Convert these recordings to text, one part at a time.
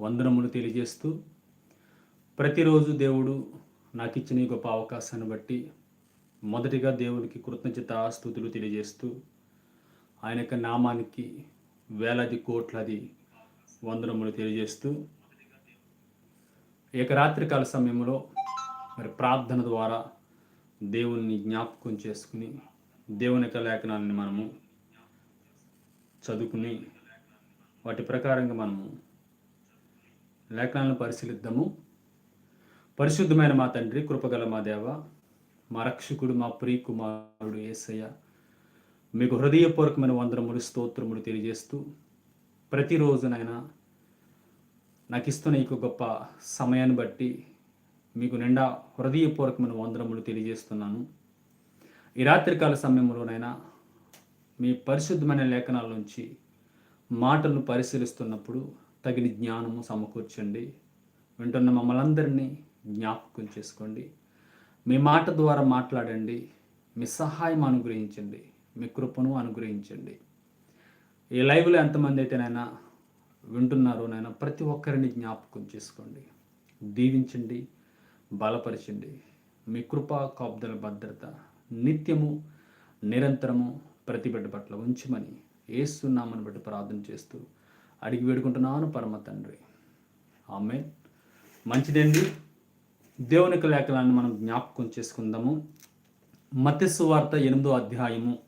వందనములు తెలియజేస్తూ ప్రతిరోజు దేవుడు నాకు ఇచ్చిన ఈ గొప్ప అవకాశాన్ని బట్టి మొదటిగా దేవునికి కృతజ్ఞత స్థుతులు తెలియజేస్తూ ఆయన యొక్క నామానికి వేలాది కోట్లది వందనములు తెలియజేస్తూ ఇక రాత్రికాల సమయంలో మరి ప్రార్థన ద్వారా దేవుణ్ణి జ్ఞాపకం చేసుకుని దేవుని యొక్క లేఖనాన్ని మనము చదువుకుని వాటి ప్రకారంగా మనము లేఖనాలను పరిశీలిద్దాము. పరిశుద్ధమైన మా తండ్రి కృపగల మా దేవ మా రక్షకుడు మా ప్రియకుమారుడు ఏసయ్య మీకు హృదయపూర్వకమైన వందరములు స్తోత్రములు తెలియజేస్తూ ప్రతిరోజునైనా నాకు ఇస్తున్న ఈ గొప్ప సమయాన్ని బట్టి మీకు నిండా హృదయపూర్వకమైన వందరములు తెలియజేస్తున్నాను. ఈ రాత్రికాల సమయంలోనైనా మీ పరిశుద్ధమైన లేఖనాల నుంచి మాటలను పరిశీలిస్తున్నప్పుడు తగిన జ్ఞానము సమకూర్చండి. వింటున్న మమ్మల్ని అందరినీ జ్ఞాపకం చేసుకోండి. మీ మాట ద్వారా మాట్లాడండి. మీ సహాయం అనుగ్రహించండి. మీ కృపను అనుగ్రహించండి. ఈ లైవ్లో ఎంతమంది అయితేనైనా వింటున్నారో నైనా ప్రతి ఒక్కరిని జ్ఞాపకం చేసుకోండి. దీవించండి. బలపరచండి. మీ కృప కాపుదల భద్రత నిత్యము నిరంతరము ప్రతి బిడ్డ పట్ల ఉంచమని ఏస్తున్నామని బట్టి ప్రార్థన చేస్తూ అడిగి వేడుకుంటున్నాను పరమ తండ్రి. ఆమె మంచిదండి. దేవుని లేఖలాన్ని మనం జ్ఞాపకం చేసుకుందాము. మత్స్సు వార్త ఎనిమిదో అధ్యాయము.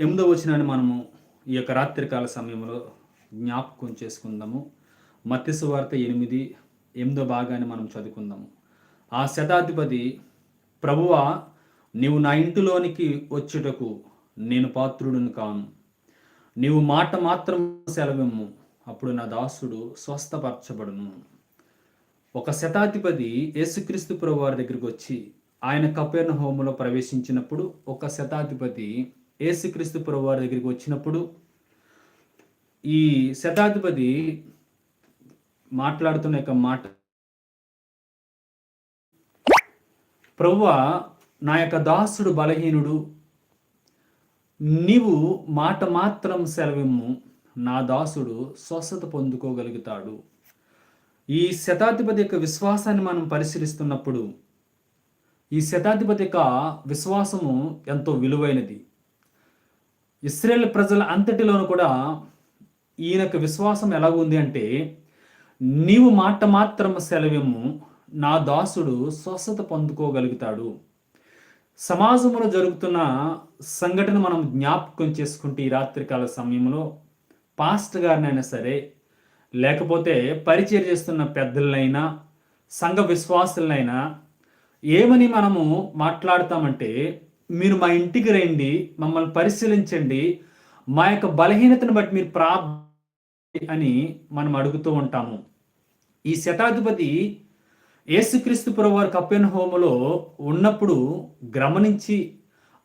ఎనిమిదో వచనాన్ని మనము ఈ యొక్క రాత్రికాల సమయంలో జ్ఞాపకం చేసుకుందాము. మత్స్సు వార్త ఎనిమిది ఎనిమిదో భాగాన్ని మనం చదువుకుందాము. ఆ శతాధిపతి ప్రభువా నీవు నా ఇంటిలోనికి వచ్చుటకు నేను పాత్రుడును కాను. నీవు మాట మాత్రం సెలవిమ్ము అప్పుడు నా దాసుడు స్వస్థపరచబడును. ఒక శతాధిపతి యేసుక్రీస్తు ప్రభు వారి దగ్గరికి వచ్చి ఆయన కపేర్ణ హోములో ప్రవేశించినప్పుడు ఒక శతాధిపతి యేసుక్రీస్తు ప్రభు వారి దగ్గరికి వచ్చినప్పుడు ఈ శతాధిపతి మాట్లాడుతున్న యొక్క మాట ప్రభువ నా యొక్క దాసుడు బలహీనుడు నీవు మాట మాత్రం సెలవిమ్ము. నా దాసుడు స్వస్థత పొందుకోగలుగుతాడు. ఈ శతాధిపతి యొక్క విశ్వాసాన్ని మనం పరిశీలిస్తున్నప్పుడు ఈ శతాధిపతి యొక్క విశ్వాసము ఎంతో విలువైనది. ఇస్రాయేల్ ప్రజల అంతటిలోనూ కూడా ఈయన యొక్క విశ్వాసం ఎలా ఉంది అంటే నీవు మాట మాత్రం సెలవిమ్ము. నా దాసుడు స్వస్థత పొందుకోగలుగుతాడు. సమాజంలో జరుగుతున్న సంఘటన మనం జ్ఞాపకం చేసుకుంటే ఈ రాత్రికాల సమయంలో పాస్ట్ గారినైనా సరే లేకపోతే పరిచయం చేస్తున్న పెద్దలైనా సంఘ విశ్వాసులైనా ఏమని మనము మాట్లాడతామంటే మీరు మా ఇంటికి రండి మమ్మల్ని పరిశీలించండి మా యొక్క బలహీనతను బట్టి మీరు ప్రా అని మనం అడుగుతూ ఉంటాము. ఈ శతాధిపతి యేసుక్రీస్తు వారి కప్పెన్ హోములో ఉన్నప్పుడు గమనించి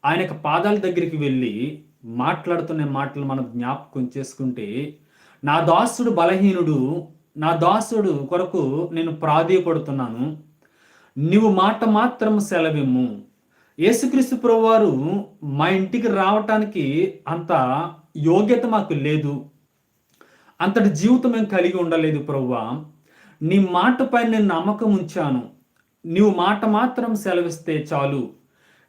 ఆయన పాదాల దగ్గరికి వెళ్ళి మాట్లాడుతున్న మాటలు మనం జ్ఞాపకం చేసుకుంటే నా దాసుడు బలహీనుడు నా దాసుడు కొరకు నేను ప్రాధేయపడుతున్నాను. నీవు మాట మాత్రం సెలవిమ్ము. యేసుక్రీస్తు ప్రభువారు మా ఇంటికి రావటానికి అంత యోగ్యత మాకు లేదు. అంతటి జీవితం మేము కలిగి ఉండలేదు ప్రభువా. నీ మాటపై నేను నమ్మకం ఉంచాను. నీవు మాట మాత్రం సెలవిస్తే చాలు.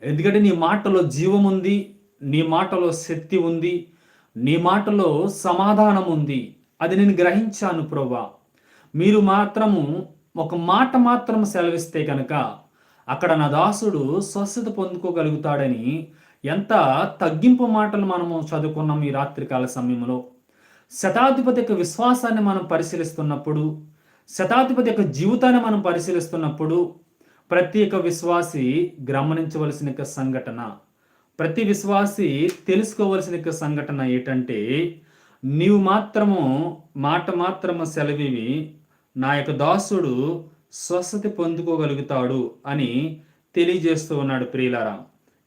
ఎందుకంటే నీ మాటలో జీవం ఉంది నీ మాటలో శక్తి ఉంది నీ మాటలో సమాధానం ఉంది. అది నేను గ్రహించాను ప్రభా మీరు మాత్రము ఒక మాట మాత్రం సెలవిస్తే కనుక అక్కడ నా దాసుడు స్వస్థత పొందుకోగలుగుతాడని ఎంత తగ్గింపు మాటలు మనము చదువుకున్నాం ఈ రాత్రికాల సమయంలో. శతాధిపతి యొక్క విశ్వాసాన్ని మనం పరిశీలిస్తున్నప్పుడు శతాధిపతి యొక్క జీవితాన్ని మనం పరిశీలిస్తున్నప్పుడు ప్రతి ఒక్క విశ్వాసి గమనించవలసిన సంఘటన ప్రతి విశ్వాసి తెలుసుకోవలసిన సంఘటన ఏంటంటే నీవు మాత్రము మాట మాత్రము సెలవివి నా యొక్క దాసుడు స్వస్థత పొందుకోగలుగుతాడు అని తెలియజేస్తూ ఉన్నాడు ప్రియులారా.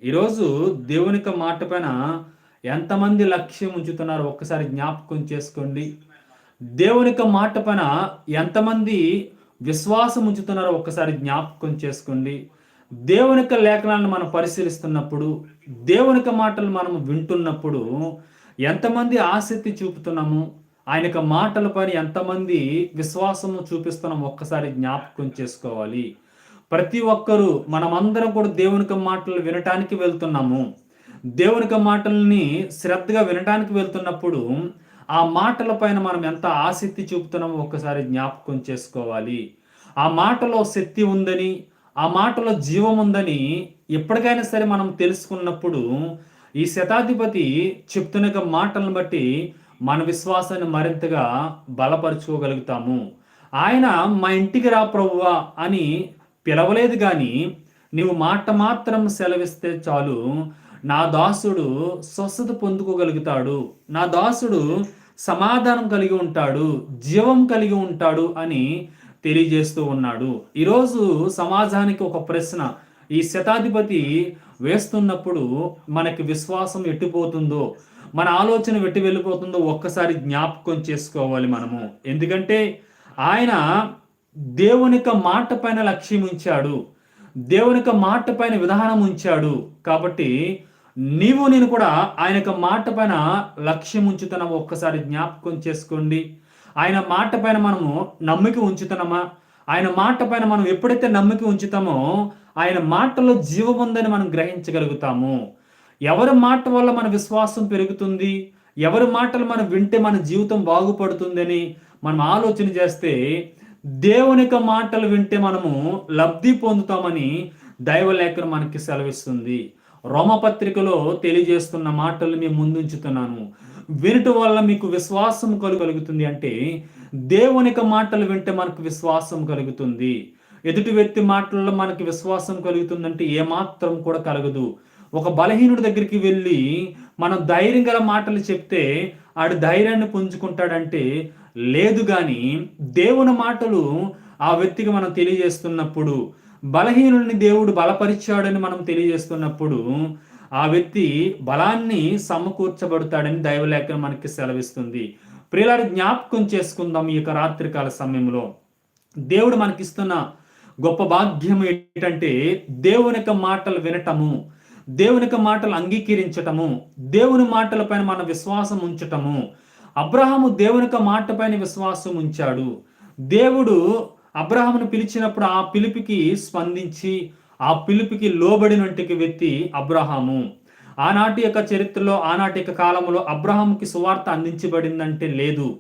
ఈరోజు దేవుని మాట పైన ఎంతమంది లక్ష్యం ఉంచుతున్నారో ఒక్కసారి జ్ఞాపకం చేసుకోండి. దేవుని యొక్క మాట పైన ఎంతమంది విశ్వాసం ఉంచుతున్నారో ఒక్కసారి జ్ఞాపకం చేసుకోండి. దేవుని యొక్క లేఖనాలను మనం పరిశీలిస్తున్నప్పుడు దేవుని యొక్క మాటలు మనం వింటున్నప్పుడు ఎంతమంది ఆసక్తి చూపుతున్నాము? ఆయన యొక్క మాటలపైన ఎంతమంది విశ్వాసము చూపిస్తున్నాం? ఒక్కసారి జ్ఞాపకం చేసుకోవాలి. ప్రతి ఒక్కరూ మనమందరం కూడా దేవుని యొక్క మాటలు వినటానికి వెళ్తున్నాము. దేవుని యొక్క మాటల్ని శ్రద్ధగా వినటానికి వెళ్తున్నప్పుడు ఆ మాటల పైన మనం ఎంత ఆసక్తి చూపుతున్నామో ఒక్కసారి జ్ఞాపకం చేసుకోవాలి. ఆ మాటలో శక్తి ఉందని ఆ మాటలో జీవం ఉందని ఎప్పటికైనా సరే మనం తెలుసుకున్నప్పుడు ఈ శతాధిపతి చెప్తున్న మాటలను బట్టి మన విశ్వాసాన్ని మరింతగా బలపరుచుకోగలుగుతాము. ఆయన మా ఇంటికి రా ప్రభువా అని పిలవలేదు కానీ నీవు మాట మాత్రం సెలవిస్తే చాలు. నా దాసుడు స్వస్థత పొందుకోగలుగుతాడు. నా దాసుడు సమాధానం కలిగి ఉంటాడు జీవం కలిగి ఉంటాడు అని తెలియజేస్తూ ఉన్నాడు. ఈరోజు సమాజానికి ఒక ప్రశ్న. ఈ శతాధిపతి వేస్తున్నప్పుడు మనకి విశ్వాసం ఎట్టిపోతుందో మన ఆలోచన వెట్టి వెళ్ళిపోతుందో ఒక్కసారి జ్ఞాపకం చేసుకోవాలి మనము. ఎందుకంటే ఆయన దేవుని యొక్క మాట పైన లక్ష్యం ఉంచాడు. దేవుని యొక్క మాట పైన విధానం ఉంచాడు. కాబట్టి నీవు నేను కూడా ఆయన యొక్క మాట పైన లక్ష్యం ఉంచుతున్నాము ఒక్కసారి జ్ఞాపకం చేసుకోండి. ఆయన మాట పైన మనము నమ్మిక ఉంచుతున్నామా? ఆయన మాట పైన మనం ఎప్పుడైతే నమ్మిక ఉంచుతామో ఆయన మాటలో జీవం ఉందని మనం గ్రహించగలుగుతాము. ఎవరి మాట వల్ల మన విశ్వాసం పెరుగుతుంది? ఎవరి మాటలు మనం వింటే మన జీవితం బాగుపడుతుందని మనం ఆలోచన చేస్తే దేవుని యొక్క మాటలు వింటే మనము లబ్ధి పొందుతామని దైవలేఖనం మనకి సెలవిస్తుంది. రోమపత్రికలో తెలియజేస్తున్న మాటలు మేము ముందుంచుతున్నాను. వినట వల్ల మీకు విశ్వాసం కలుగుతుంది అంటే దేవుని మాటలు వింటే మనకు విశ్వాసం కలుగుతుంది. ఎదుటి వ్యక్తి మాటల్లో మనకి విశ్వాసం కలుగుతుందంటే ఏమాత్రం కూడా కలగదు. ఒక బలహీనుడి దగ్గరికి వెళ్ళి మనం ధైర్యం గల మాటలు చెప్తే ఆడు ధైర్యాన్ని పుంజుకుంటాడంటే లేదు కానీ దేవుని మాటలు ఆ వ్యక్తికి మనం తెలియజేస్తున్నప్పుడు బలహీనుల్ని దేవుడు బలపరిచాడని మనం తెలియజేస్తున్నప్పుడు ఆ వ్యక్తి బలాన్ని సమకూర్చబడతాడని దైవలేఖనం మనకి సెలవిస్తుంది. ప్రియులారి జ్ఞాపకం చేసుకుందాం ఈ యొక్క రాత్రికాల సమయంలో. దేవుడు మనకిస్తున్న గొప్ప భాగ్యం ఏంటంటే దేవుని యొక్క మాటలు వినటము దేవుని యొక్క మాటలు అంగీకరించటము దేవుని మాటలపైన మన విశ్వాసం ఉంచటము. అబ్రహాము దేవుని యొక్క మాట పైన విశ్వాసం ఉంచాడు. దేవుడు అబ్రహామును పిలిచినప్పుడు ఆ పిలుపుకి స్పందించి ఆ పిలుపుకి లోబడినట్టుకి వ్యక్తి అబ్రహాము. ఆనాటి యొక్క చరిత్రలో ఆనాటి యొక్క కాలంలో అబ్రహాముకి సువార్త అందించబడిందంటే లేదు.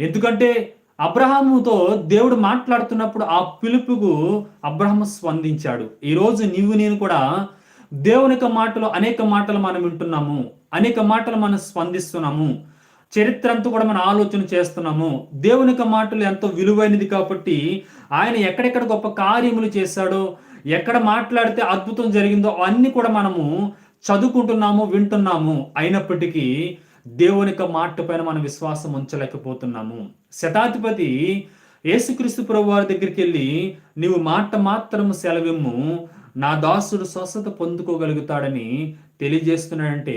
ఎందుకంటే అబ్రహాముతో దేవుడు మాట్లాడుతున్నప్పుడు ఆ పిలుపుకు అబ్రహము స్పందించాడు. ఈరోజు నీవు నేను కూడా దేవుని యొక్క మాటలు అనేక మాటలు మనం వింటున్నాము. అనేక మాటలు మనం స్పందిస్తున్నాము. చరిత్ర అంతా కూడా మనం ఆలోచన చేస్తున్నాము. దేవుని యొక్క మాటలు ఎంతో విలువైనది కాబట్టి ఆయన ఎక్కడెక్కడ గొప్ప కార్యములు చేశాడో ఎక్కడ మాట్లాడితే అద్భుతం జరిగిందో అన్ని కూడా మనము చదువుకుంటున్నాము వింటున్నాము. అయినప్పటికీ దేవుని యొక్క మాట పైన మనం విశ్వాసం ఉంచలేకపోతున్నాము. శతాధిపతి యేసుక్రీస్తు ప్రభు వారి దగ్గరికి వెళ్ళి నీవు మాట మాత్రం సెలవిమ్ము నా దాసుడు స్వస్థత పొందుకోగలుగుతాడని తెలియజేస్తున్నాడంటే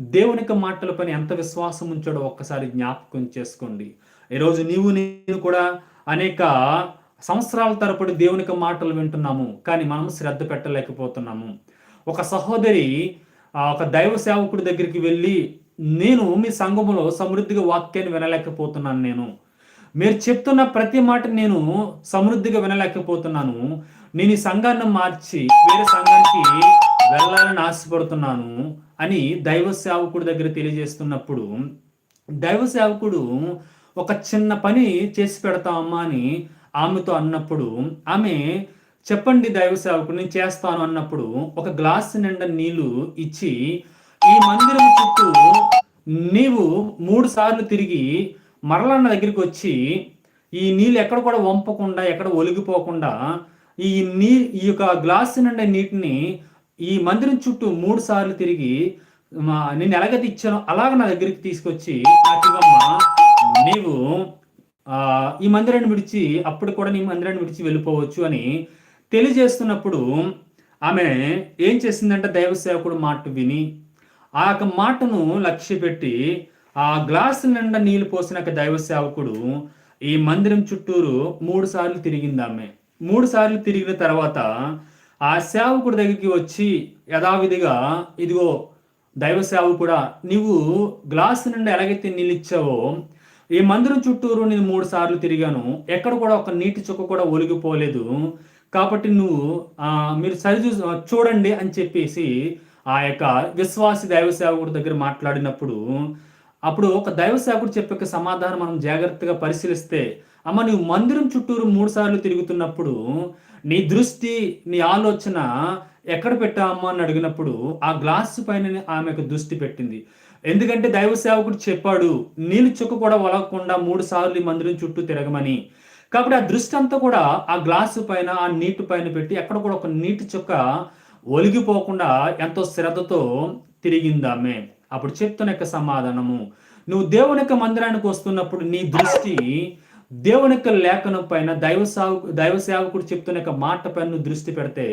దేవునికి మాటల పైన ఎంత విశ్వాసం ఉంచాడో ఒక్కసారి జ్ఞాపకం చేసుకోండి. ఈరోజు నీవు నేను కూడా అనేక సంవత్సరాల తరపడి దేవుని మాటలు వింటున్నాము కానీ మనం శ్రద్ధ పెట్టలేకపోతున్నాము. ఒక సహోదరి ఒక దైవ సేవకుడి దగ్గరికి వెళ్ళి నేను మీ సంఘములో సమృద్ధిగా వాక్యాన్ని వినలేకపోతున్నాను నేను. మీరు చెప్తున్న ప్రతి మాట నేను సమృద్ధిగా వినలేకపోతున్నాను. నేను ఈ సంఘాన్ని మార్చి వేరే సంఘానికి వెళ్ళాలని ఆశపడుతున్నాను అని దైవ సేవకుడి దగ్గర తెలియజేస్తున్నప్పుడు దైవ సేవకుడు ఒక చిన్న పని చేసి పెడతామమ్మా అని ఆమెతో అన్నప్పుడు ఆమె చెప్పండి దైవ సేవకుడు నేను చేస్తాను అన్నప్పుడు ఒక గ్లాస్ నిండా నీళ్ళు ఇచ్చి ఈ మందిరం చుట్టూ నీవు మూడు సార్లు తిరిగి మరలన్న దగ్గరికి వచ్చి ఈ నీళ్ళు ఎక్కడ కూడా వంపకుండా ఎక్కడ ఒలిగిపోకుండా ఈ నీ ఈ యొక్క గ్లాస్ నుండి నీటిని ఈ మందిరం చుట్టూ మూడు సార్లు తిరిగి నేను ఎలాగైతే ఇచ్చానో అలాగ నా దగ్గరికి తీసుకొచ్చి నాటివమ్మ నీవు ఈ మందిరాన్ని విడిచి అప్పుడు కూడా నీ మందిరాన్ని విడిచి వెళ్ళిపోవచ్చు అని తెలియజేస్తున్నప్పుడు ఆమె ఏం చేసిందంటే దైవ సేవకుడు మాట విని ఆ యొక్క మాటను లక్ష్య పెట్టి ఆ గ్లాసు నిండా నీళ్ళు పోసిన దైవ సేవకుడు ఈ మందిరం చుట్టూరు మూడు సార్లు తిరిగింది ఆమె. మూడు సార్లు తిరిగిన తర్వాత ఆ సేవకుడి దగ్గరికి వచ్చి యథావిధిగా ఇదిగో దైవ సేవ కూడా నీవు గ్లాసు నుండి ఎలాగైతే నిలిచావో ఈ మందిరం చుట్టూరు నేను మూడు సార్లు తిరిగాను ఎక్కడ కూడా ఒక నీటి చుక్క కూడా ఒలిగిపోలేదు కాబట్టి నువ్వు మీరు సరిచూ చూడండి అని చెప్పేసి ఆ యొక్క విశ్వాసి దైవ సేవకుడి దగ్గర మాట్లాడినప్పుడు అప్పుడు ఒక దైవ సేవకుడు చెప్పే సమాధానం మనం జాగ్రత్తగా పరిశీలిస్తే అమ్మ నువ్వు మందిరం చుట్టూరు మూడు సార్లు తిరుగుతున్నప్పుడు నీ దృష్టి నీ ఆలోచన ఎక్కడ పెట్టామా అని అడిగినప్పుడు ఆ గ్లాసు పైన ఆమెకు దృష్టి పెట్టింది. ఎందుకంటే దైవ సేవకుడు చెప్పాడు నీళ్ళు చుక్క కూడా వలగకుండా మూడు సార్లు ఈ మందిరం చుట్టూ తిరగమని. కాబట్టి ఆ దృష్టి అంతా కూడా ఆ గ్లాసు పైన ఆ నీటి పైన పెట్టి ఎక్కడ కూడా ఒక నీటి చుక్క ఒలిగిపోకుండా ఎంతో శ్రద్ధతో తిరిగింది ఆమె. అప్పుడు చెప్తున్న యొక్క సమాధానము నువ్వు దేవుని యొక్క మందిరానికి వస్తున్నప్పుడు నీ దృష్టి దేవుని యొక్క లేఖనం పైన దైవ సావు దైవ సేవకుడు చెప్తున్న యొక్క మాట పైన నువ్వు దృష్టి పెడితే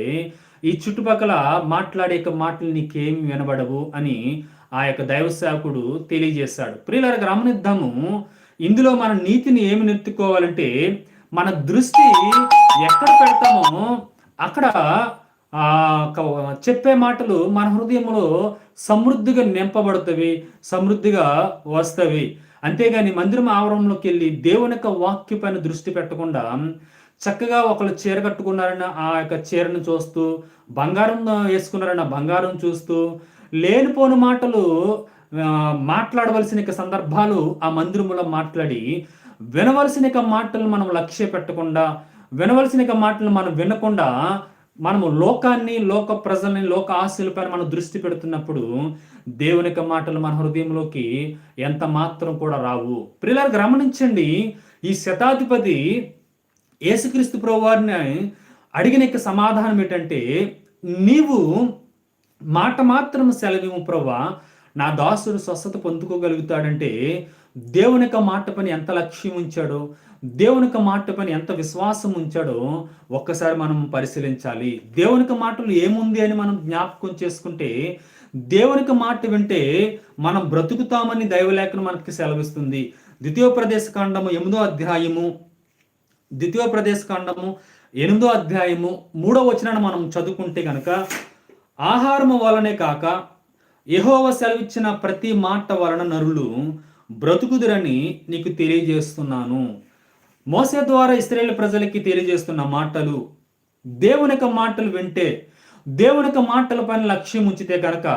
ఈ చుట్టుపక్కల మాట్లాడే యొక్క మాటలు నీకేమి వినబడవు అని ఆ యొక్క దైవ సేవకుడు తెలియజేశాడు. ప్రియుల గమనిద్దాము. ఇందులో మన నీతిని ఏమి నెత్తుకోవాలంటే మన దృష్టి ఎక్కడ పెడతామో అక్కడ ఆ చెప్పే మాటలు మన హృదయంలో సమృద్ధిగా నింపబడుతవి సమృద్ధిగా వస్తవి అంతేగాని మందిరం ఆవరణలోకి వెళ్ళి దేవుని యొక్క వాక్య పైన దృష్టి పెట్టకుండా చక్కగా ఒకళ్ళు చీర కట్టుకున్నారన్న ఆ యొక్క చీరను చూస్తూ బంగారం వేసుకున్నారన్న బంగారం చూస్తూ లేనిపోని మాటలు మాట్లాడవలసిన సందర్భాలు ఆ మందిరములో మాట్లాడి వినవలసిన మాటలు మనం లక్ష్య పెట్టకుండా వినవలసిన మాటలు మనం వినకుండా మనము లోకాన్ని లోక ప్రజల్ని లోక ఆశలపైన మనం దృష్టి పెడుతున్నప్పుడు దేవుని యొక్క మాటలు మన హృదయంలోకి ఎంత మాత్రం కూడా రావు. ప్రియులారు గమనించండి ఈ శతాధిపతి యేసుక్రీస్తు ప్రభువారిని అడిగిన యొక్క సమాధానం ఏంటంటే నీవు మాట మాత్రం సెలవిము ప్రభా నా దాసుడు స్వస్థత పొందుకోగలుగుతాడంటే దేవుని యొక్క మాట పని ఎంత లక్ష్యం ఉంచాడో దేవునికి మాట పని ఎంత విశ్వాసం ఉంచాడో ఒక్కసారి మనం పరిశీలించాలి. దేవునికి మాటలు ఏముంది అని మనం జ్ఞాపకం చేసుకుంటే దేవునికి మాట వింటే మనం బ్రతుకుతామని దైవలేఖనం మనకి సెలవిస్తుంది. ద్వితీయ ప్రదేశ కాండము ఎనిమిదో అధ్యాయము ద్వితీయ ప్రదేశ కాండము ఎనిమిదో అధ్యాయము మూడో వచనాన్ని మనం చదువుకుంటే కనుక ఆహారము వలనే కాక యహోవ సెలవిచ్చిన ప్రతి మాట వలన నరులు బ్రతుకుదురని నీకు తెలియజేస్తున్నాను. మోసే ద్వారా ఇస్రాయేల్ ప్రజలకి తెలియజేస్తున్న మాటలు దేవుని యొక్క మాటలు వింటే దేవుని యొక్క మాటల పైన లక్ష్యం ఉంచితే కనుక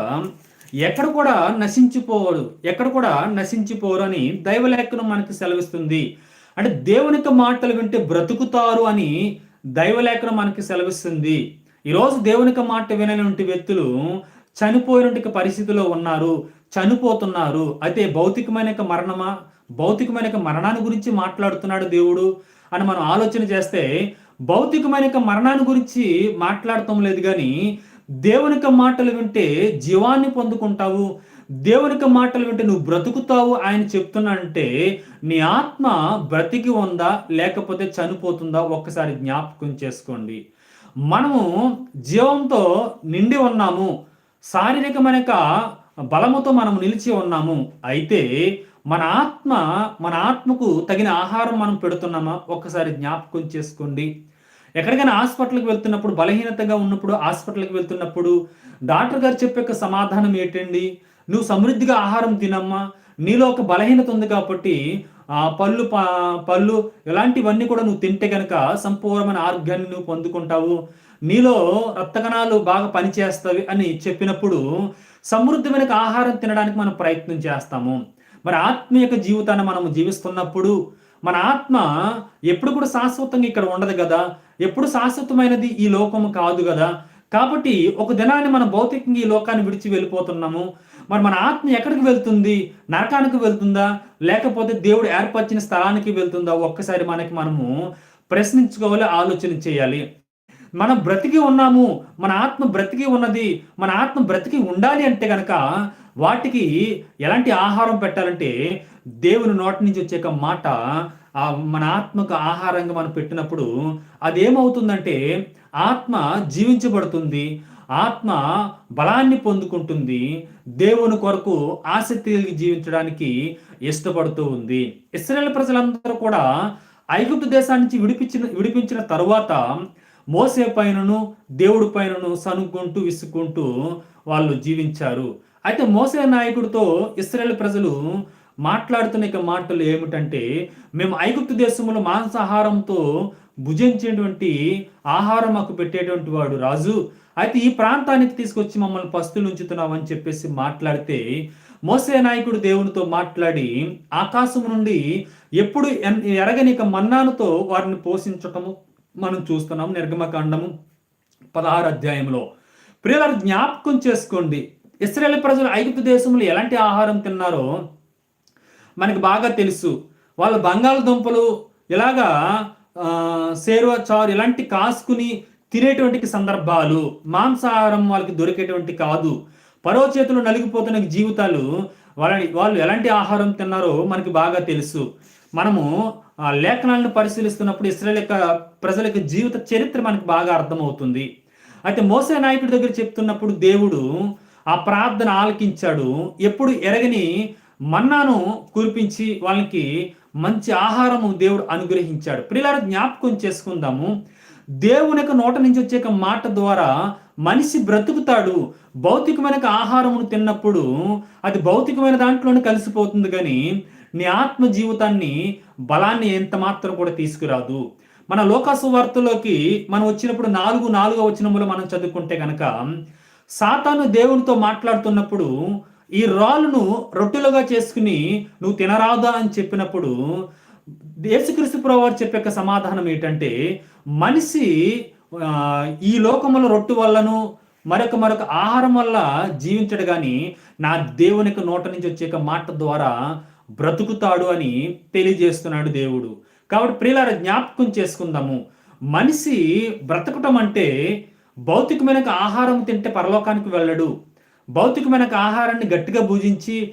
ఎక్కడ కూడా నశించిపోవరు ఎక్కడ కూడా నశించిపోరు అని దైవలేఖనం మనకి సెలవిస్తుంది. అంటే దేవుని యొక్క మాటలు వింటే బ్రతుకుతారు అని దైవలేఖనం మనకి సెలవిస్తుంది. ఈరోజు దేవుని యొక్క మాట వినటువంటి వ్యక్తులు చనిపోయినటువంటి పరిస్థితిలో ఉన్నారు చనిపోతున్నారు. అయితే భౌతికమైన మరణమా? భౌతికమైన మరణాన్ని గురించి మాట్లాడుతున్నాడు దేవుడు అని మనం ఆలోచన చేస్తే భౌతికమైన యొక్క మరణాన్ని గురించి మాట్లాడటం లేదు కానీ దేవుని యొక్క మాటలు వింటే జీవాన్ని పొందుకుంటావు. దేవుని యొక్క మాటలు వింటే నువ్వు బ్రతుకుతావు ఆయన చెప్తున్నానంటే నీ ఆత్మ బ్రతికి ఉందా లేకపోతే చనిపోతుందా ఒక్కసారి జ్ఞాపకం చేసుకోండి. మనము జీవంతో నిండి ఉన్నాము. శారీరకమైన యొక్క బలముతో మనం నిలిచి ఉన్నాము. అయితే మన ఆత్మ మన ఆత్మకు తగిన ఆహారం మనం పెడుతున్నామా? ఒక్కసారి జ్ఞాపకం చేసుకోండి. ఎక్కడికైనా హాస్పిటల్కి వెళ్తున్నప్పుడు బలహీనతగా ఉన్నప్పుడు హాస్పిటల్కి వెళ్తున్నప్పుడు డాక్టర్ గారు చెప్పే యొక్క సమాధానం ఏంటండి? నువ్వు సమృద్ధిగా ఆహారం తినమ్మా. నీలో ఒక బలహీనత ఉంది కాబట్టి ఆ పళ్ళు పళ్ళు ఇలాంటివన్నీ కూడా నువ్వు తింటే కనుక సంపూర్ణమైన ఆరోగ్యాన్ని నువ్వు పొందుకుంటావు. నీలో రక్తకణాలు బాగా పనిచేస్తావి అని చెప్పినప్పుడు సమృద్ధమైన ఆహారం తినడానికి మనం ప్రయత్నం చేస్తాము. మరి ఆత్మీయ జీవితాన్ని మనం జీవిస్తున్నప్పుడు మన ఆత్మ ఎప్పుడు కూడా శాశ్వతంగా ఇక్కడ ఉండదు కదా? ఎప్పుడు శాశ్వతమైనది ఈ లోకము కాదు కదా? కాబట్టి ఒక దినాన్ని మనం భౌతికంగా ఈ లోకాన్ని విడిచి వెళ్ళిపోతున్నాము. మరి మన ఆత్మ ఎక్కడికి వెళ్తుంది? నరకానికి వెళ్తుందా? లేకపోతే దేవుడు ఏర్పరిచిన స్థలానికి వెళ్తుందా? ఒక్కసారి మనకి మనము ప్రశ్నించుకోవాలి ఆలోచన చేయాలి. మనం బ్రతికి ఉన్నాము మన ఆత్మ బ్రతికి ఉన్నది మన ఆత్మ బ్రతికి ఉండాలి అంటే కనుక వాటికి ఎలాంటి ఆహారం పెట్టాలంటే దేవుని నోటి నుంచి వచ్చే ఒక మాట మన ఆత్మకు ఆహారంగా మనం పెట్టినప్పుడు అదేమవుతుందంటే ఆత్మ జీవించబడుతుంది ఆత్మ బలాన్ని పొందుకుంటుంది దేవుని కొరకు ఆసక్తి కలిగి జీవించడానికి ఇష్టపడుతూ ఉంది. ఇస్రాయల్ ప్రజలందరూ కూడా ఐగుప్తు దేశాన్ని నుంచి విడిపించిన విడిపించిన తరువాత మోసే పైనను దేవుడి పైనను సనుక్కుంటూ విసుక్కుంటూ వాళ్ళు జీవించారు. అయితే మోసే నాయకుడితో ఇస్రాయేల్ ప్రజలు మాట్లాడుతున్న ఇక మాటలు ఏమిటంటే మేము ఐగుప్తు దేశంలో మాంసాహారంతో భుజించేటువంటి ఆహారం మాకు పెట్టేటువంటి వాడు రాజు. అయితే ఈ ప్రాంతానికి తీసుకొచ్చి మమ్మల్ని పస్తులు ఉంచుతున్నావు అని చెప్పేసి మాట్లాడితే మోసే నాయకుడు దేవునితో మాట్లాడి ఆకాశం నుండి ఎప్పుడు ఎరగని మన్నానుతో వారిని పోషించటము మనం చూస్తున్నాం నిర్గమకాండము పదహారు అధ్యాయంలో. ప్రియుల జ్ఞాపకం చేసుకోండి. ఇస్రాయేల్ ప్రజలు ఐగుప్తు దేశంలో ఎలాంటి ఆహారం తిన్నారో మనకు బాగా తెలుసు. వాళ్ళ బంగాళదుంపలు ఇలాగా సేరువ చారు ఇలాంటి కాసుకుని తినేటువంటి సందర్భాలు మాంసాహారం వాళ్ళకి దొరికేటువంటి కాదు. పరో చేతులు నలిగిపోతున్న జీవితాలు వాళ్ళని వాళ్ళు ఎలాంటి ఆహారం తిన్నారో మనకి బాగా తెలుసు. మనము ఆ లేఖనాలను పరిశీలిస్తున్నప్పుడు ఇస్రాయల్ యొక్క ప్రజల యొక్క జీవిత చరిత్ర మనకు బాగా అర్థమవుతుంది. అయితే మోసే నాయకుడి దగ్గర చెప్తున్నప్పుడు దేవుడు ఆ ప్రార్థన ఆలకించాడు. ఎప్పుడు ఎరగని మన్నాను కురిపించి వాళ్ళకి మంచి ఆహారము దేవుడు అనుగ్రహించాడు. ప్రియుల జ్ఞాపకం చేసుకుందాము. దేవుని యొక్క నోట నుంచి వచ్చే మాట ద్వారా మనిషి బ్రతుకుతాడు. భౌతికమైన ఆహారమును తిన్నప్పుడు అది భౌతికమైన దాంట్లోనే కలిసిపోతుంది కానీ నీ ఆత్మ జీవితాన్ని బలాన్ని ఎంత మాత్రం కూడా తీసుకురాదు. మన లోకాసు వార్తలోకి మనం వచ్చినప్పుడు నాలుగు నాలుగో వచ్చినములు మనం చదువుకుంటే కనుక సాతాను దేవునితో మాట్లాడుతున్నప్పుడు ఈ రాళ్ళను రొట్టెలుగా చేసుకుని నువ్వు తినరాదా అని చెప్పినప్పుడు దేశక్రీస్తు ప్రవారు చెప్పే సమాధానం ఏంటంటే మనిషి ఈ లోకముల రొట్టు వల్లను మరొక మరొక ఆహారం వల్ల జీవించడు కానీ నా దేవునికి నోట నుంచి వచ్చే మాట ద్వారా బ్రతుకుతాడు అని తెలియజేస్తున్నాడు దేవుడు. కాబట్టి ప్రియులార జ్ఞాపకం చేసుకుందాము. మనిషి బ్రతకటం అంటే భౌతికమైన ఆహారం తింటే పరలోకానికి వెళ్ళడు. భౌతికమైన ఆహారాన్ని గట్టిగా భుజించి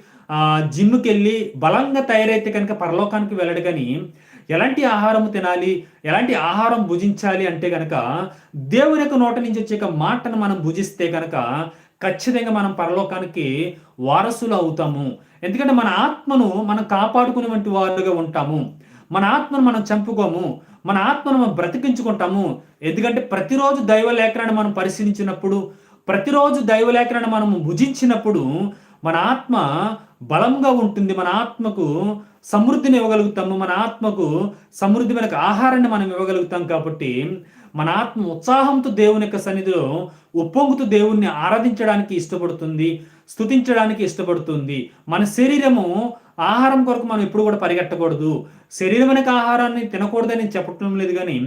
జిమ్కి వెళ్ళి బలంగా తయారైతే కనుక పరలోకానికి వెళ్ళడు కానీ ఎలాంటి ఆహారం తినాలి ఎలాంటి ఆహారం భుజించాలి అంటే కనుక దేవుని యొక్క నోట నుంచి వచ్చే మాటను మనం భుజిస్తే కనుక ఖచ్చితంగా మనం పరలోకానికి వారసులు అవుతాము. ఎందుకంటే మన ఆత్మను మనం కాపాడుకునేటువంటి వారుగా ఉంటాము. మన ఆత్మను మనం చంపుకోము. మన ఆత్మను మనం బ్రతికించుకుంటాము. ఎందుకంటే ప్రతిరోజు దైవ లేఖనాన్ని మనం పరిశీలించినప్పుడు ప్రతిరోజు దైవ లేఖనాన్ని మనం భుజించినప్పుడు మన ఆత్మ బలంగా ఉంటుంది. మన ఆత్మకు సమృద్ధిని ఇవ్వగలుగుతాము. మన ఆత్మకు సమృద్ధిమైన ఆహారాన్ని మనం ఇవ్వగలుగుతాం కాబట్టి మన ఆత్మ ఉత్సాహంతో దేవుని యొక్క సన్నిధిలో ఉప్పొంగుతూ దేవుణ్ణి ఆరాధించడానికి ఇష్టపడుతుంది స్థుతించడానికి ఇష్టపడుతుంది. మన శరీరము ఆహారం కొరకు మనం ఎప్పుడు కూడా పరిగెట్టకూడదు. శరీరమైన ఆహారాన్ని తినకూడదని చెప్పటం లేదు కానీ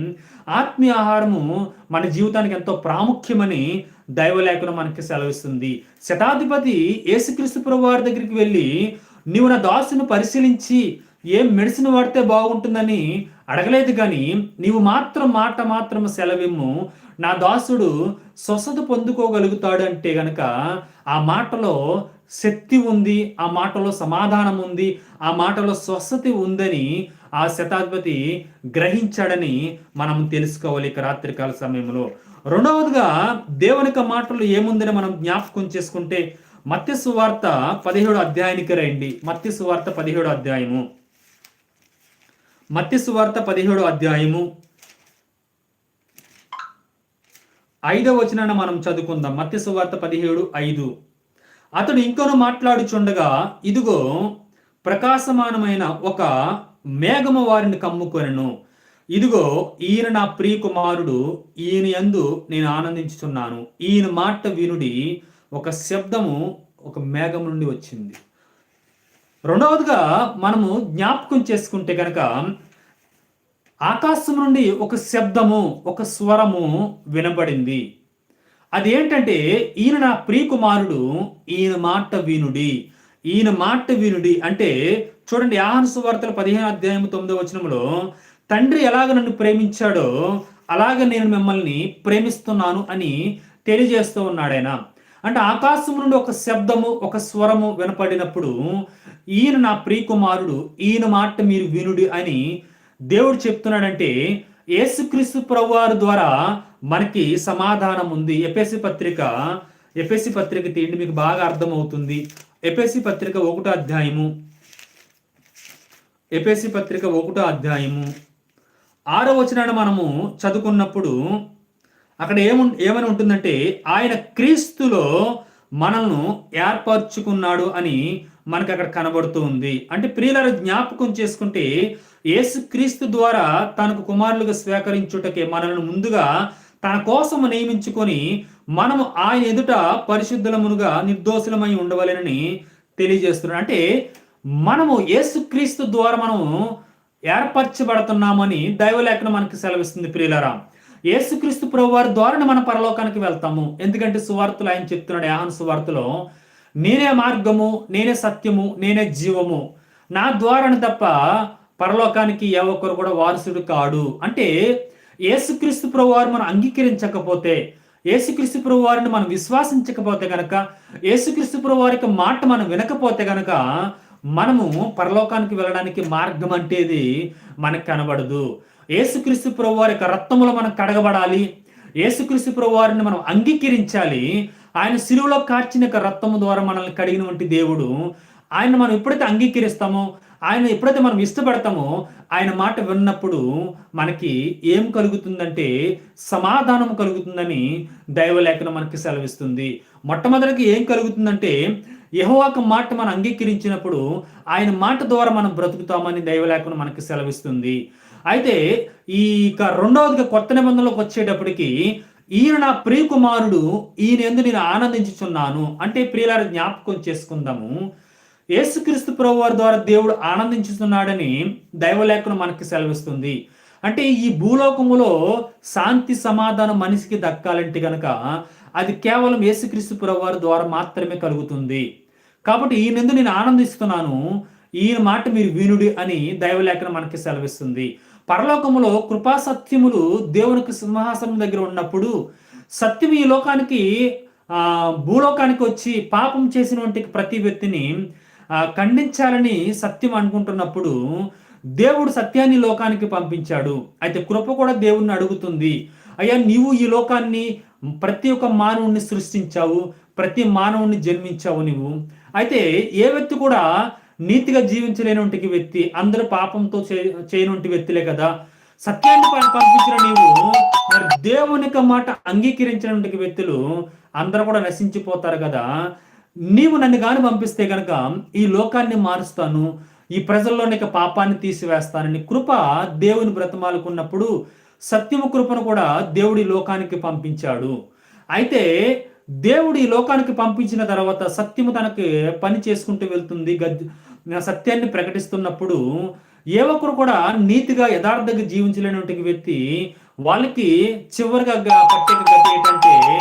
ఆత్మీయ ఆహారము మన జీవితానికి ఎంతో ప్రాముఖ్యమని దైవలేఖనం మనకి సెలవిస్తుంది. శతాధిపతి యేసుక్రీస్తు ప్రభు వారి దగ్గరికి వెళ్ళి నీవు నా దాసును పరిశీలించి ఏం మెడిసిన్ వాడితే బాగుంటుందని అడగలేదు కానీ నీవు మాత్రం మాట మాత్రం సెలవిమ్ము. నా దాసుడు స్వస్థత పొందుకోగలుగుతాడు అంటే గనక ఆ మాటలో శక్తి ఉంది ఆ మాటలో సమాధానం ఉంది ఆ మాటలో స్వస్థత ఉందని ఆ శతాధిపతి గ్రహించాడని మనం తెలుసుకోవాలి ఇక రాత్రికాల సమయంలో. రెండవదిగా దేవుని మాటలు ఏముందని మనం జ్ఞాపకం చేసుకుంటే మత్స్సు వార్త పదిహేడు అధ్యాయానికి రండి. మత్స్సు వార్త పదిహేడు అధ్యాయము. మత్స్సు వార్త పదిహేడు అధ్యాయము. ఐదవ వచనాన్ని మనం చదువుకుందాం. మత్స్సు వార్త పదిహేడు ఐదు. అతడు ఇంకొను మాట్లాడుచుండగా ఇదిగో ప్రకాశమానమైన ఒక మేఘము వారిని కమ్ముకొనను. ఇదిగో ఈయన నా ప్రియ కుమారుడు ఈయన ఎందు నేను ఆనందించుతున్నాను ఈయన మాట వినుడి ఒక శబ్దము ఒక మేఘం నుండి వచ్చింది. రెండవదిగా మనము జ్ఞాపకం చేసుకుంటే కనుక ఆకాశం నుండి ఒక శబ్దము ఒక స్వరము వినబడింది. అదేంటంటే ఈయన నా ప్రియకుమారుడు ఈయన మాట వీనుడి. ఈయన మాట వీనుడి అంటే చూడండి ఆహార సువార్తల పదిహేను అధ్యాయం తొమ్మిదో వచనంలో తండ్రి ఎలాగ నన్ను ప్రేమించాడో అలాగ నేను మిమ్మల్ని ప్రేమిస్తున్నాను అని తెలియజేస్తూ ఉన్నాడైనా అంటే ఆకాశం నుండి ఒక శబ్దము ఒక స్వరము వినపడినప్పుడు ఈయన నా ప్రియకుమారుడు ఈయన మాట మీరు వినుడి అని దేవుడు చెప్తున్నాడంటే యేసుక్రీస్తు ప్రభువారు ద్వారా మనకి సమాధానం ఉంది. ఎపిఎస్సి పత్రిక ఎపిఎస్సి పత్రిక తీయండి మీకు బాగా అర్థమవుతుంది. ఎపిఎస్సి పత్రిక ఒకటో అధ్యాయము. ఎపిఎస్సి పత్రిక ఒకటో అధ్యాయము. ఆరో వచనాన్ని మనము చదువుకున్నప్పుడు అక్కడ ఏము ఏమని ఉంటుందంటే ఆయన క్రీస్తులో మనల్ని ఏర్పరచుకున్నాడు అని మనకు అక్కడ కనబడుతూ ఉంది. అంటే ప్రియుల జ్ఞాపకం చేసుకుంటే యేసుక్రీస్తు ద్వారా తనకు కుమారులుగా స్వీకరించుటకే మనల్ని ముందుగా తన కోసం నియమించుకొని మనము ఆయన ఎదుట పరిశుద్ధులమునుగా నిర్దోషులమై ఉండవలెనని తెలియజేస్తున్నాడు. అంటే మనము యేసుక్రీస్తు ద్వారా మనము ఏర్పరచబడుతున్నామని దైవలేఖనం మనకి సెలవిస్తుంది ప్రియులరా. యేసుక్రీస్తు ప్రభు వారి ద్వారా మన పరలోకానికి వెళ్తాము. ఎందుకంటే సువార్తలు ఆయన చెప్తున్నాడు యాహన్ సువార్తలో నేనే మార్గము నేనే సత్యము నేనే జీవము. నా ద్వారాను తప్ప పరలోకానికి ఏ ఒక్కరు కూడా వారసుడు కాడు. అంటే ఏసుక్రీస్తు ప్రభు వారు మనం అంగీకరించకపోతే ఏసుక్రీస్తు ప్రభు వారిని మనం విశ్వాసించకపోతే గనక ఏసుక్రీస్తు ప్రభు వారి యొక్క మాట మనం వినకపోతే గనక మనము పరలోకానికి వెళ్ళడానికి మార్గం అంటేది మనకు కనబడదు. ఏసుక్రీస్తు ప్రభు వారి యొక్క రక్తములో మనం కడగబడాలి. ఏసుక్రీస్తు ప్రభు వారిని మనం అంగీకరించాలి. ఆయన సిలువలో కార్చిన యొక్క రక్తము ద్వారా మనల్ని కడిగినటువంటి దేవుడు ఆయన మనం ఎప్పుడైతే అంగీకరిస్తామో ఆయన ఎప్పుడైతే మనం ఇష్టపడతామో ఆయన మాట విన్నప్పుడు మనకి ఏం కలుగుతుందంటే సమాధానం కలుగుతుందని దైవలేఖనం మనకి సెలవిస్తుంది. మొట్టమొదటికి ఏం కలుగుతుందంటే యహోవాక మాట మనం అంగీకరించినప్పుడు ఆయన మాట ద్వారా మనం బ్రతుకుతామని దైవలేఖనం మనకి సెలవిస్తుంది. అయితే ఈ రెండవదిగా కొత్త నిబంధనలోకి వచ్చేటప్పటికి ఈయన నా ప్రియ కుమారుడు ఈయన ఎందు నేను ఆనందించుచున్నాను. అంటే ప్రియుల జ్ఞాపకం చేసుకుందాము. యేసుక్రీస్తు ప్రభు వారి ద్వారా దేవుడు ఆనందించుతున్నాడని దైవలేఖనం మనకి సెలవిస్తుంది. అంటే ఈ భూలోకములో శాంతి సమాధానం మనిషికి దక్కాలంటే గనక అది కేవలం యేసుక్రీస్తు ప్రభు వారి ద్వారా మాత్రమే కలుగుతుంది. కాబట్టి ఈయనందు నేను ఆనందిస్తున్నాను ఈయన మాట మీరు వీనుడి అని దైవలేఖనం మనకి సెలవిస్తుంది. పరలోకములో కృపా సత్యములు దేవునికి సింహాసనం దగ్గర ఉన్నప్పుడు సత్యం ఈ లోకానికి భూలోకానికి వచ్చి పాపం చేసినటువంటి ప్రతి వ్యక్తిని ఖండించాలని సత్యం అనుకుంటున్నప్పుడు దేవుడు సత్యాన్ని లోకానికి పంపించాడు. అయితే కృప కూడా దేవుణ్ణి అడుగుతుంది. అయ్యా నీవు ఈ లోకాన్ని ప్రతి ఒక్క మానవుణ్ణి సృష్టించావు ప్రతి మానవుణ్ణి జన్మించావు నువ్వు అయితే ఏ వ్యక్తి కూడా నీతిగా జీవించలేనటువంటి వ్యక్తి అందరూ పాపంతో చేయనటువంటి వ్యక్తులే కదా. సత్యాన్ని పంపించిన నీవు మరి దేవుని మాట అంగీకరించినటువంటి వ్యక్తులు అందరూ కూడా నశించిపోతారు కదా. నీవు నన్ను గాని పంపిస్తే కనుక ఈ లోకాన్ని మారుస్తాను ఈ ప్రజల్లోని పాపాన్ని తీసివేస్తానని కృప దేవుని బ్రతమాలుకున్నప్పుడు సత్యము కృపను కూడా దేవుడి లోకానికి పంపించాడు. అయితే దేవుడు ఈ లోకానికి పంపించిన తర్వాత సత్యము తనకి పని చేసుకుంటూ వెళ్తుంది. గద్ సత్యాన్ని ప్రకటిస్తున్నప్పుడు ఏ ఒక్కరు కూడా నీతిగా యథార్థంగా జీవించలేనటువంటి వ్యక్తి వాళ్ళకి చివరిగా పట్టే గతి ఏంటంటే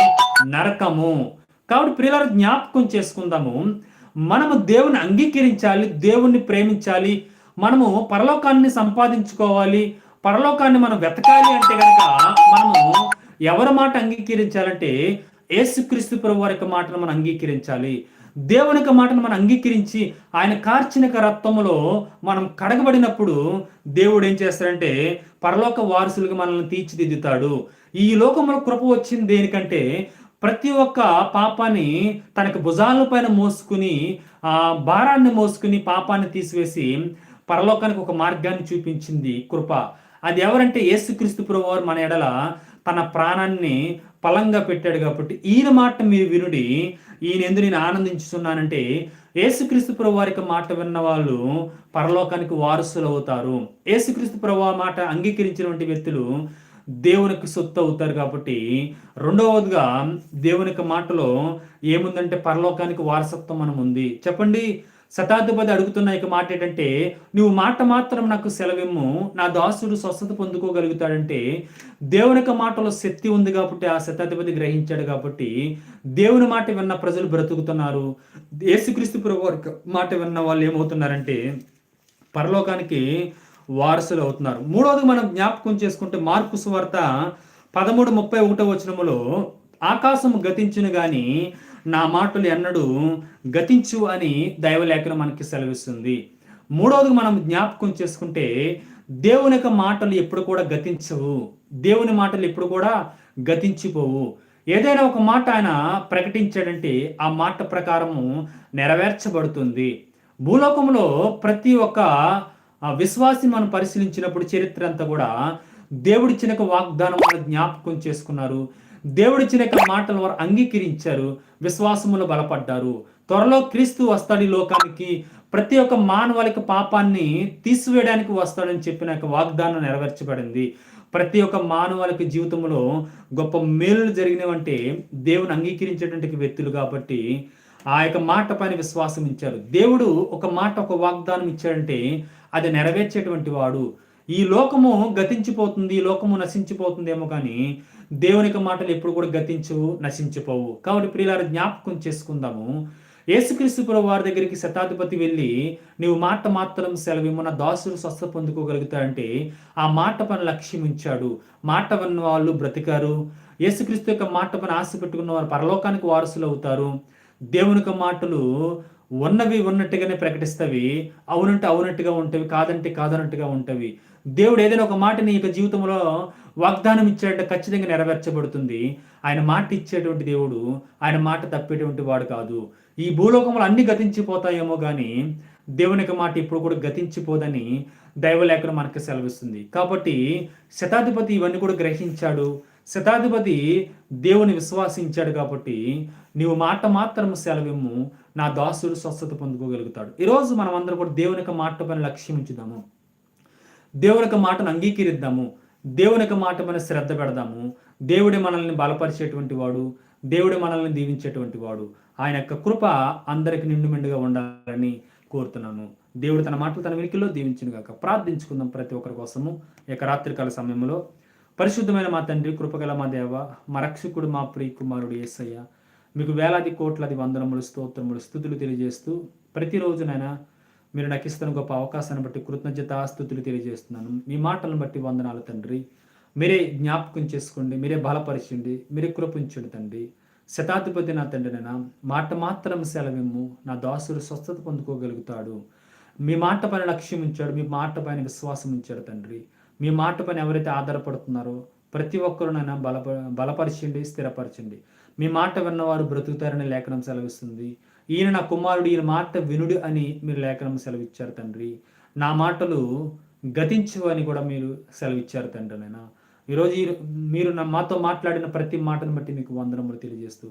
నరకము. కాబట్టి ప్రియుల జ్ఞాపకం చేసుకుందాము. మనము దేవుని అంగీకరించాలి దేవుణ్ణి ప్రేమించాలి మనము పరలోకాన్ని సంపాదించుకోవాలి పరలోకాన్ని మనం వెతకాలి అంటే కనుక మనము ఎవరి మాట అంగీకరించాలంటే ఏసుక్రీస్తు ప్రభు వారి మాటను మనం అంగీకరించాలి. దేవుని యొక్క మాటను మనం అంగీకరించి ఆయన కార్చిన రక్తములో మనం కడగబడినప్పుడు దేవుడు ఏం చేస్తాడంటే పరలోక వారసులుగా మనల్ని తీర్చిదిద్దుతాడు. ఈ లోకంలో కృప వచ్చింది దేనికంటే ప్రతి ఒక్క పాపాన్ని తనకు భుజాల పైన మోసుకుని ఆ భారాన్ని మోసుకుని పాపాన్ని తీసివేసి పరలోకానికి ఒక మార్గాన్ని చూపించింది కృప. అది ఎవరంటే యేసుక్రీస్తు ప్రభువారు మన ఎడల తన ప్రాణాన్ని పలంగా పెట్టాడు కాబట్టి ఈయన మాట మీరు వినుడి ఈయన ఎందు నేను ఆనందించుతున్నానంటే యేసుక్రీస్తు ప్రభు వారికి మాట విన్న వాళ్ళు పరలోకానికి వారసులు అవుతారు యేసుక్రీస్తు ప్రభు మాట అంగీకరించినటువంటి వ్యక్తులు దేవునికి సొత్తు అవుతారు కాబట్టి రెండవదిగా దేవునికి మాటలో ఏముందంటే పరలోకానికి వారసత్వం మనం ఉంది. చెప్పండి. శతాధిపతి అడుగుతున్న ఇక మాట ఏంటంటే నువ్వు మాట మాత్రం నాకు సెలవిమ్ము. నా దాసుడు స్వస్థత పొందుకోగలుగుతాడంటే దేవుని యొక్క మాటలో శక్తి ఉంది కాబట్టి ఆ శతాధిపతి గ్రహించాడు కాబట్టి దేవుని మాట విన్న ప్రజలు బ్రతుకుతున్నారు. యేసుక్రీస్తు ప్రభు మాట విన్న వాళ్ళు ఏమవుతున్నారంటే పరలోకానికి వారసులు అవుతున్నారు. మూడవది మనం జ్ఞాపకం చేసుకుంటే మార్కు సువార్త పదమూడు ముప్పై ఒకటో వచనములో ఆకాశము గతించును గాని నా మాటలు ఎన్నడూ గతించు అని దైవలేఖనం మనకి సెలవిస్తుంది. మూడవది మనం జ్ఞాపకం చేసుకుంటే దేవుని యొక్క మాటలు ఎప్పుడు కూడా గతించవు. దేవుని మాటలు ఎప్పుడు కూడా గతించిపోవు. ఏదైనా ఒక మాట ఆయన ప్రకటించాడంటే ఆ మాట ప్రకారము నెరవేర్చబడుతుంది. భూలోకంలో ప్రతి ఒక్క ఆ విశ్వాసిని మనం పరిశీలించినప్పుడు చరిత్ర అంతా కూడా దేవుడిచ్చిన వాగ్దానం వాళ్ళు జ్ఞాపకం చేసుకున్నారు. దేవుడిచ్చిన చినక మాటలు వారు అంగీకరించారు. విశ్వాసములు బలపడ్డారు. త్వరలో క్రీస్తు వస్తాడు ఈ లోకానికి. ప్రతి ఒక్క మానవాళిక పాపాన్ని తీసివేయడానికి వస్తాడని చెప్పిన యొక్క వాగ్దానం నెరవేర్చబడింది. ప్రతి ఒక్క మానవాళిక జీవితంలో గొప్ప మేలులు జరిగినవంటే దేవుని అంగీకరించేటువంటి వ్యక్తులు కాబట్టి ఆ యొక్క మాట పైన విశ్వాసం ఇచ్చారు దేవుడు ఒక మాట ఒక వాగ్దానం ఇచ్చాడంటే అది నెరవేర్చేటువంటి వాడు. ఈ లోకము గతించిపోతుంది ఈ లోకము నశించిపోతుందేమో కానీ దేవునికి మాటలు ఎప్పుడు కూడా గతించవు నశించిపోవు. కాబట్టి ప్రియులారు జ్ఞాపకం చేసుకుందాము. యేసుక్రీస్తు ప్రభు వారి దగ్గరికి శతాధిపతి వెళ్ళి నీవు మాట మాత్రం సెలవిమ్మ నా దాసుడు స్వస్థ పొందుకోగలుగుతాడంటే ఆ మాట పని లక్ష్యం ఉంచాడు. మాట విన్న వాళ్ళు బ్రతికారు. యేసుక్రీస్తు యొక్క మాట పని ఆశ పెట్టుకున్న వారు పరలోకానికి వారసులు అవుతారు. దేవునికి మాటలు ఉన్నవి ఉన్నట్టుగానే ప్రకటిస్తవి అవునంటే అవునట్టుగా ఉంటవి కాదంటే కాదన్నట్టుగా ఉంటవి. దేవుడు ఏదైనా ఒక మాట నీ యొక్క జీవితంలో వాగ్దానం ఇచ్చాడంటే ఖచ్చితంగా నెరవేర్చబడుతుంది. ఆయన మాట ఇచ్చేటువంటి దేవుడు ఆయన మాట తప్పేటువంటి వాడు కాదు. ఈ భూలోకంలో అన్ని గతించిపోతాయేమో కానీ దేవుని యొక్క మాట ఇప్పుడు కూడా గతించిపోదని దైవలేఖనం మనకు సెలవిస్తుంది. కాబట్టి శతాధిపతి ఇవన్నీ కూడా గ్రహించాడు. శతాధిపతి దేవుని విశ్వాసించాడు కాబట్టి నీవు మాట మాత్రం సెలవిమ్ము. నా దాసుడు స్వస్థత పొందుకోగలుగుతాడు. ఈరోజు మనం అందరం కూడా దేవుని యొక్క మాట పైన లక్ష్యం ఉంచుదాము. దేవుని యొక్క మాటను అంగీకరిద్దాము. దేవుని యొక్క మాట పైన శ్రద్ధ పెడదాము. దేవుడి మనల్ని బలపరిచేటువంటి వాడు. దేవుడి మనల్ని దీవించేటువంటి వాడు. ఆయన యొక్క కృప అందరికి నిండు మెండుగా ఉండాలని కోరుతున్నాను. దేవుడు తన మాటలు తన వెనుకల్లో దీవించిన గాక. ప్రార్థించుకుందాం ప్రతి ఒక్కరి కోసము. ఇక రాత్రికాల సమయంలో పరిశుద్ధమైన మా తండ్రి కృపగల మా దేవ మా రక్షకుడు మా ప్రియ కుమారుడు ఏసయ్య. మీకు వేలాది కోట్లాది వందనములు స్తోత్రములు స్థుతులు తెలియజేస్తూ ప్రతిరోజునైనా మీరు నాకు ఇస్తున్న గొప్ప అవకాశాన్ని బట్టి కృతజ్ఞత స్థుతులు తెలియజేస్తున్నాను. మీ మాటలను బట్టి వందనాలు తండ్రి. మీరే జ్ఞాపకం చేసుకోండి మీరే బలపరచండి మీరే కృపించండి తండ్రి. శతాధిపతి నా తండ్రినైనా మాట మాత్రం సెలవిమ్ము నా దాసుడు స్వస్థత పొందుకోగలుగుతాడు. మీ మాట పైన లక్ష్యం ఉంచాడు మీ మాట పైన విశ్వాసం ఉంచాడు తండ్రి. మీ మాట పైన ఎవరైతే ఆధారపడుతున్నారో ప్రతి ఒక్కరునైనా బలప బలపరచండి స్థిరపరచండి. మీ మాట విన్నవారు బ్రతుకుతారని లేఖనం సెలవిస్తుంది. ఈయన నా కుమారుడు ఈయన మాట వినుడు అని మీరు లేఖనం సెలవిచ్చారు తండ్రి. నా మాటలు గతించు అని కూడా మీరు సెలవిచ్చారు తండ్రి నేను ఈరోజు మీరు నా మాతో మాట్లాడిన ప్రతి మాటను బట్టి మీకు వందనములు తెలియజేస్తూ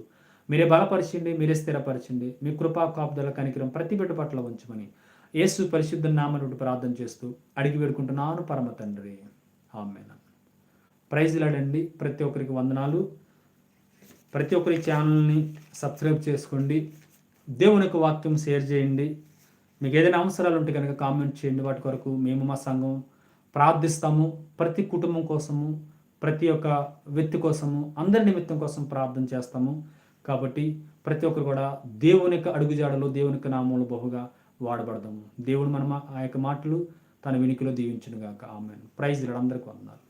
మీరే బలపరచండి మీరే స్థిరపరచండి మీ కృపా కాపుదల కనికరం ప్రతి బిడ్డ పట్ల ఉంచమని యేసు పరిశుద్ధ నామనుడు ప్రార్థన చేస్తూ అడిగి వేడుకుంటున్నాను పరమ తండ్రి. ఆమె ప్రైజ్లాడండి ప్రతి ఒక్కరికి వందనాలు. ప్రతి ఒక్కరి ఛానల్ని సబ్స్క్రైబ్ చేసుకోండి. దేవుని యొక్క వాక్యం షేర్ చేయండి. మీకు ఏదైనా అవసరాలు ఉంటే కనుక కామెంట్ చేయండి. వాటి కొరకు మేము మా సంఘం ప్రార్థిస్తాము. ప్రతి కుటుంబం కోసము ప్రతి ఒక్క వ్యక్తి కోసము అందరి నిమిత్తం కోసం ప్రార్థన చేస్తాము. కాబట్టి ప్రతి ఒక్కరు కూడా దేవుని యొక్క అడుగుజాడలో దేవుని యొక్క నామంలో బహుగా వాడబడదాము. దేవుడు మన ఆ యొక్క మాటలు తన వెనుకలో దీవించునుగాక. ఆమె ప్రైజ్ అందరికీ వందనాలు.